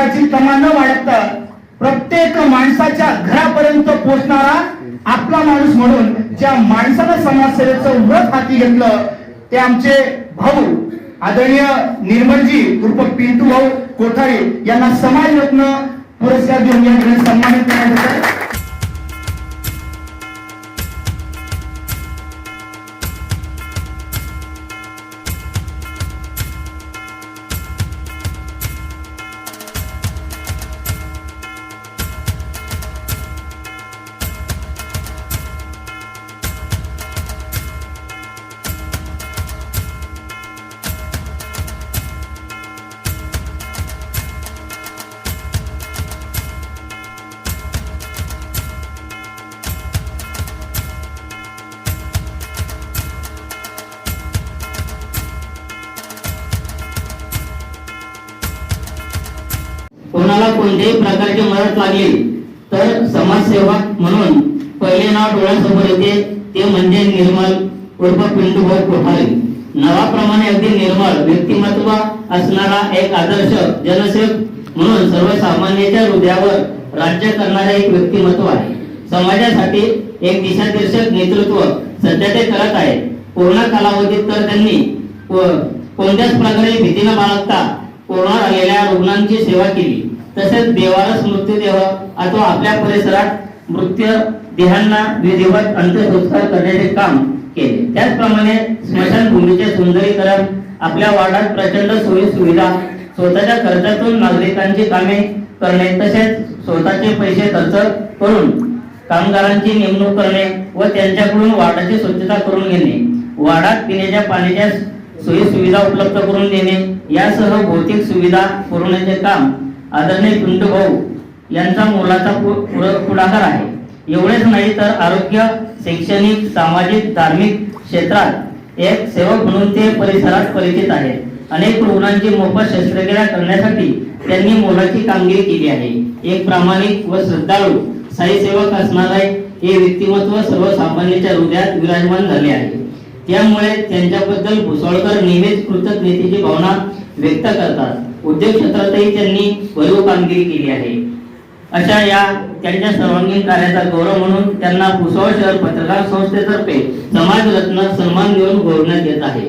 प्रकारची तमा न वाढता प्रत्येक माणसाच्या घरापर्यंत पोहोचणारा आपला माणूस म्हणून ज्या माणसानं समाजसेवेचं व्रत हाती घेतलं ते आमचे भाऊ आदरणीय निर्मलजी उर्फ पिंटू भाऊ कोठारी यांना समाजरत्न पुरस्कार देऊन या ठिकाणी सन्मानित करण्यात कोणाला कोणत्याही प्रकारची मदत लागली तर समाजसेवक म्हणून पहिले नाव डोळ्यासमोर येते ते म्हणजे निर्मल उर्फ पिंटूभाऊ कोठारे. नावाप्रमाणे अगदी निर्मळ व्यक्तिमत्व असणारा एक आदर्श जनसेवक म्हणून सर्वसामान्यांच्या हृदयावर राज्य करणारा एक व्यक्तिमत्व आहे. समाजासाठी एक दिशादर्शक नेतृत्व सध्या ते करत आहे कोरोना कालावधीत तर त्यांनी कोणत्याच प्रकारे भीती न बाळगता कोरोना आलेल्या रुग्णांची सेवा केली. तसेच देवालाच मृत्यूदेह अथवा आपल्या परिसरात मृत्यू देहांना विधिवत अंत्यसंस्कार करण्याचे काम केले. त्याचप्रमाणे स्मशानभूमीचे सुंदरीकरण आपल्या वार्डात प्रचंड सोयी सुविधा स्वतःच्या खर्चातून नागरिकांची कामे करणे तसेच स्वतःचे पैसे खर्च करून कामगारांची नेमणूक करणे व त्यांच्याकडून वार्डाची स्वच्छता करून घेणे. वार्डात पिण्याच्या पाण्याच्या सोयी सुविधा उपलब्ध करून देणे यासह भौतिक सुविधा पुरवण्याचे काम आदरणीय पिंटू भाऊ यांचा मोलाचा पुढाकार आहे. एवढेच नाही तर आरोग्य शैक्षणिक सामाजिक धार्मिक क्षेत्रात एक सेवक म्हणून ते परिसरात परिचित आहेत. अनेक रुग्णांची मोफत शस्त्रक्रिया करण्यासाठी त्यांनी मोलाची कामगिरी केली आहे. एक प्रामाणिक व श्रद्धाळू साई सेवक असणारे हे व्यक्तिमत्व सर्वसामान्यांच्या हृदयात विराजमान झाले आहे. त्यामुळे त्यांच्याबद्दल भुसळकर नेहमीच कृतज्ञतेची भावना व्यक्त करतात. उद्योग क्षेत्रातही त्यांनी भरीव कामगिरी केली आहे. अशा या त्यांच्या सर्वांगीण कार्याचा गौरव म्हणून त्यांना भुसावळ शहर पत्रकार संस्थेतर्फे समाजरत्न सन्मान देऊन गौरवण्यात येत आहे.